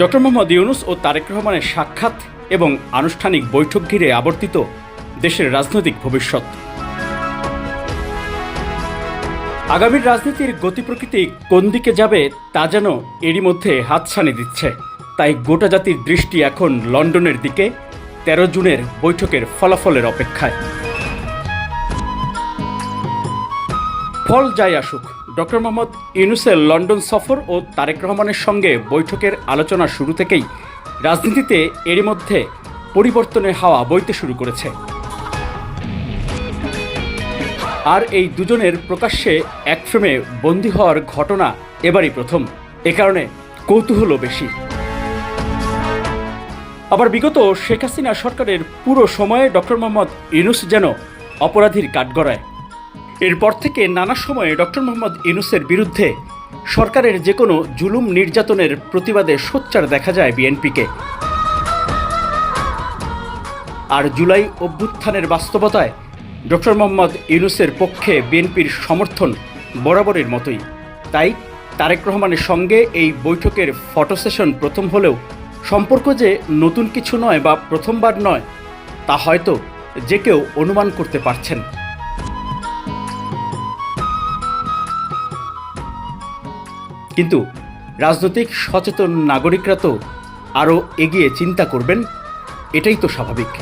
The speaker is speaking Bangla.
ডক্টর মোহাম্মদ ইউনুস ও তারেক রহমানের সাক্ষাৎ এবং আনুষ্ঠানিক বৈঠক ঘিরে আবর্তিত দেশের রাজনৈতিক ভবিষ্যৎ। আগামীর রাজনীতির গতি প্রকৃতি কোন দিকে যাবে তা যেন এরই মধ্যে হাতছানি দিচ্ছে। তাই গোটা জাতির দৃষ্টি এখন লন্ডনের দিকে, তেরো জুনের বৈঠকের ফলাফলের অপেক্ষায়। ফল যাই আসুক, ডক্টর মোহাম্মদ ইউনুসের লন্ডন সফর ও তারেক রহমানের সঙ্গে বৈঠকের আলোচনা শুরু থেকেই রাজনীতিতে এরই মধ্যে পরিবর্তনের হাওয়া বইতে শুরু করেছে। আর এই দুজনের প্রকাশ্যে এক ফ্রেমে বন্দী হওয়ার ঘটনা এবারই প্রথম। এ কারণে কৌতূহলও বেশি। আবার বিগত শেখ হাসিনা সরকারের পুরো সময়ে ডক্টর মোহাম্মদ ইউনুস যেন অপরাধীর কাঠগড়ায়। এরপর থেকে নানা সময়ে ডক্টর মোহাম্মদ ইউনুসের বিরুদ্ধে সরকারের যে কোনো জুলুম নির্যাতনের প্রতিবাদে সোচ্চার দেখা যায় বিএনপিকে। আর জুলাই অভ্যুত্থানের বাস্তবতায় ডক্টর মোহাম্মদ ইউনুসের পক্ষে বিএনপির সমর্থন বরাবরের মতোই। তাই তারেক রহমানের সঙ্গে এই বৈঠকের ফটো সেশন প্রথম হলেও সম্পর্ক যে নতুন কিছু নয় বা প্রথমবার নয়, তা হয়তো যে কেউ অনুমান করতে পারছেন। কিন্তু রাজনৈতিক সচেতন নাগরিকরা তো আরও এগিয়ে চিন্তা করবেন এটাই তো স্বাভাবিক।